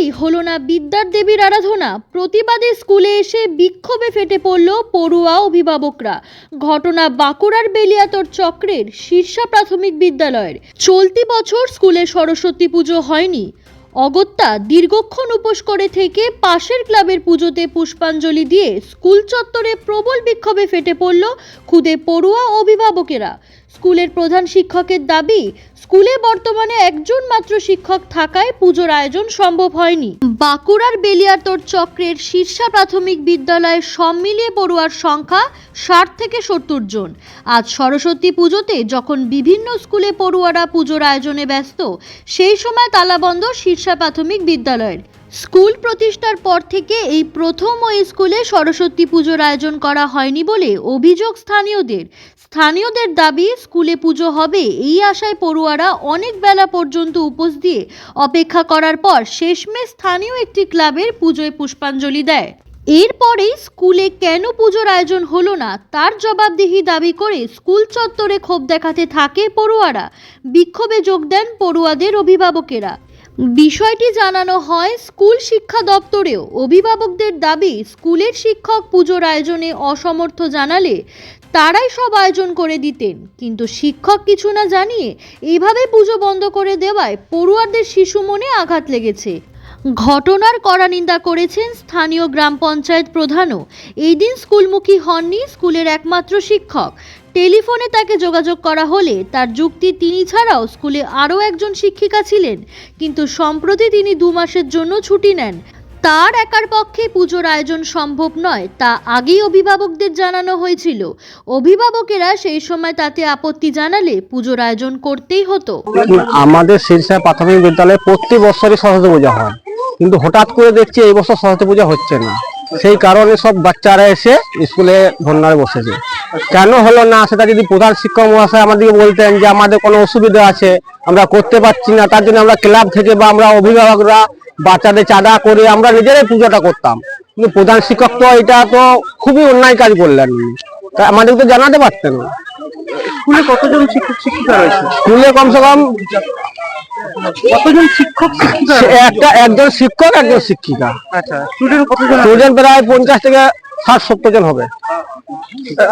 কেনই হলো না বিদ্যার দেবীর আরাধনা। প্রতিবাদে স্কুলে এসে বিক্ষোভে ফেটে পড়ল পড়ুয়া অভিভাবকরা। ঘটনা বাঁকুড়ার বেলিয়াতর চক্রের শীর্ষা প্রাথমিক বিদ্যালয়ের। চলতি বছর স্কুলে সরস্বতী পুজো হয়নি। অগত্যা দীর্ঘক্ষণ উপোস করে থেকে পাশের ক্লাবের পুজোতে পুষ্পাঞ্জলি দিয়ে স্কুল চত্বরে প্রবল বিক্ষোভে ফেটে পড়ল খুদে পড়ুয়া অভিভাবকেরা। স্কুলের প্রধান শিক্ষকের দাবি, স্কুলে বর্তমানে একজন মাত্র শিক্ষক থাকায় পুজোর আয়োজন সম্ভব হয়নি। বাঁকুড়ার বেলিয়াতর চক্রের শীর্ষা প্রাথমিক বিদ্যালয়ে সব মিলিয়ে পড়ুয়ার সংখ্যা ষাট থেকে সত্তর জন। আজ সরস্বতী পুজোতে যখন বিভিন্ন স্কুলে পড়ুয়ারা পুজোর আয়োজনে ব্যস্ত, সেই সময় তালাবন্ধ শীর্ষা প্রাথমিক বিদ্যালয়ের। স্কুল প্রতিষ্ঠার পর থেকে এই প্রথম ওই স্কুলে সরস্বতী পুজোর আয়োজন করা হয়নি বলে অভিযোগ স্থানীয়দের। স্থানীয়দের দাবি, স্কুলে পুজো হবে এই আশায় পড়ুয়ারা অনেক বেলা পর্যন্ত উপোস দিয়ে অপেক্ষা করার পর শেষমেশ স্থানীয় একটি ক্লাবের পুজোয় পুষ্পাঞ্জলি দেয়। এরপরেই স্কুলে কেন পুজোর আয়োজন হলো না, তার জবাবদিহি দাবি করে স্কুল চত্বরে ক্ষোভ দেখাতে থাকে পড়ুয়ারা। বিক্ষোভে যোগ দেন পড়ুয়াদের অভিভাবকেরা। বিষয়টি জানানো হয় স্কুল শিক্ষা দপ্তরেও। অভিভাবকদের দাবি, স্কুলের শিক্ষক পুজোর আয়োজনে অসমর্থ জানালে তারাই সব আয়োজন করে দিতেন। কিন্তু শিক্ষক কিছু না জানিয়ে এইভাবে পুজো বন্ধ করে দেওয়ায় পড়ুয়ারদের শিশু মনে আঘাত লেগেছে। ঘটনার কড়া নিন্দা করেছেন স্থানীয় গ্রাম পঞ্চায়েত প্রধানও। এই দিন স্কুলমুখী হননি স্কুলের একমাত্র শিক্ষক। টেলিফোনে তাকে যোগাযোগ করা হলে তার যুক্তি তিনি ছাড়াও স্কুলে আরও একজন শিক্ষিকা ছিলেন, কিন্তু সম্প্রতি তিনি দু মাসের জন্য ছুটি নেন। তার একার পক্ষে পুজোর আয়োজন সম্ভব নয়, তা আগেই অভিভাবকদের জানানো হয়েছিল। অভিভাবকেরা সেই সময় তাতে আপত্তি জানালে পুজোর আয়োজন করতেই হতো। আমাদের শীর্ষা প্রাথমিক বিদ্যালয়ে প্রতি বছরই সরস্বতী পূজা হয়, কিন্তু হঠাৎ করে দেখছি এই বছর সরস্বতী পূজা হচ্ছে না। সেই কারণে সব বাচ্চারা এসে স্কুলে ধর্নায় বসেছে। কেন হলো না? সেটা যদি প্রধান শিক্ষক মহাশয় আমাদেরকে বলতেন যে আমাদের কোনো অসুবিধা আছে আমরা করতে পারছি না তার জন্য আমরা ক্লাব থেকে বা আমরা অভিভাবকরা বাচ্চাদের চাঁদা করে আমরা নিজেরাই পুজোটা করতাম। কিন্তু প্রধান শিক্ষক তো এটা তো খুবই অন্যায় কাজ করলেন। তা আমাদের তো জানাতে পারতেন। স্কুলে কতজন শিক্ষক শিক্ষিকা রয়েছে? স্কুলে কমসে কম কতজন শিক্ষক শিক্ষিকা একটা একজন শিক্ষক একজন শিক্ষিকা। আচ্ছা স্টুডেন্ট কতজন স্টুডেন্ট প্রায় পঞ্চাশ থেকে ষাট সত্তর জন হবে।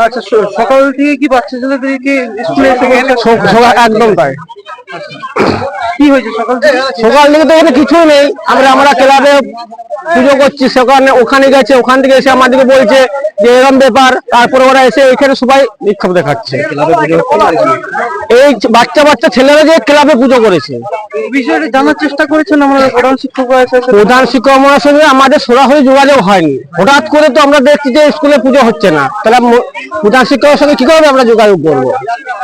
আচ্ছা সকাল থেকে কি বাচ্চা ছেলেদেরকে স্কুলে একদম তাই। কি হয়েছে? সকাল সকাল থেকে তো এখানে কিছুই নেই। আমরা আমরা ক্লাবে পুজো করছি। সেখানে ওখানে গেছে। ওখান থেকে এসে আমাদেরকে বলছে যে এরকম ব্যাপার। তারপরে ওরা এসে এখানে সবাই বিক্ষোভ দেখাচ্ছে। এই বাচ্চা বাচ্চা ছেলেরা যে ক্লাবে পুজো করেছে। বিষয়টা জানার চেষ্টা করেছেন আমাদের প্রধান শিক্ষক? প্রধান শিক্ষক মহাশয়ের সঙ্গে আমাদের সরাসরি যোগাযোগ হয়নি। হঠাৎ করে তো আমরা দেখছি যে স্কুলে পুজো হচ্ছে না। তাহলে প্রধান শিক্ষকের সঙ্গে কি করে আমরা যোগাযোগ করব?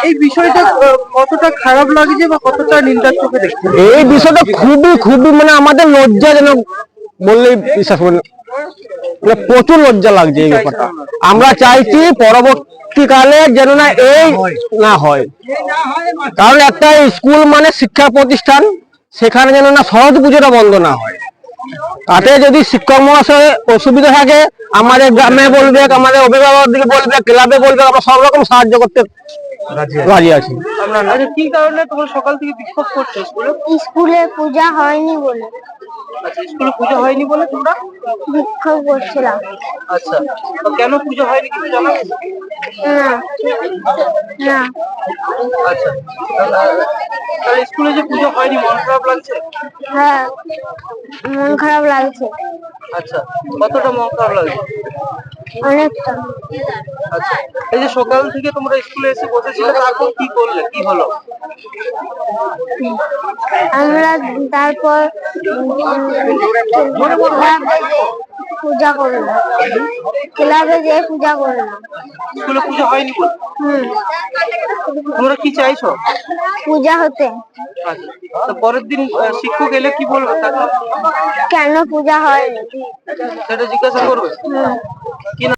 এই বিষয়টা কতটা খারাপ লাগছে বা কতটা নিন্দার চোখে দেখছেন? এই বিষয়টা খুবই খুবই মানে আমাদের লজ্জাজনক বললেই বিশ্বাস করেন মানে প্রচুর লজ্জা লাগছে এই ব্যাপারটা। আমরা চাইছি পরবর্তীকালে যেন না এই না হয়। কারণ একটা স্কুল মানে শিক্ষা প্রতিষ্ঠান, সেখানে যেন না সরস্বতী পুজোটা বন্ধ না হয়। তাতে যদি শিক্ষক মহাশয় অসুবিধা থাকে, আমাদের গ্রামে বলবে, আমাদের অভিভাবকদেরকে বলবে, ক্লাবে বলবে, আমরা সব রকম সাহায্য করতে রাজি আছি। আচ্ছা কি কারণে তোমরা সকাল থেকে বিক্ষোভ করছ স্কুলে? স্কুলে পূজা হয়নি বলে। আচ্ছা স্কুলে পুজো হয়নি বলে তোমরা? বিক্ষোভ করছিলাম। আচ্ছা কেন পুজো হয়নি কিছু জানা না না আচ্ছা তাহলে স্কুলে যে পুজো হয়নি মন খারাপ লাগছে? হ্যাঁ মন খারাপ লাগছে। আচ্ছা কতটা মন খারাপ লাগছে? অনেকটা। আচ্ছা এই যে সকাল থেকে তোমরা স্কুলে এসে বসেছিলে তারপর কি করলে? কি হলো? আমরা তারপর পূজা করলাম। ক্লাবে যেয়ে পূজা করলাম। স্কুলে পুজো হয়নি হুম। তোমরা কি চাইছো? পূজা হতে। আচ্ছা তো পরের দিন শিক্ষক এলে কি বলবে কেন পূজা হয়নি? সেটা জিজ্ঞাসা করবে? কি না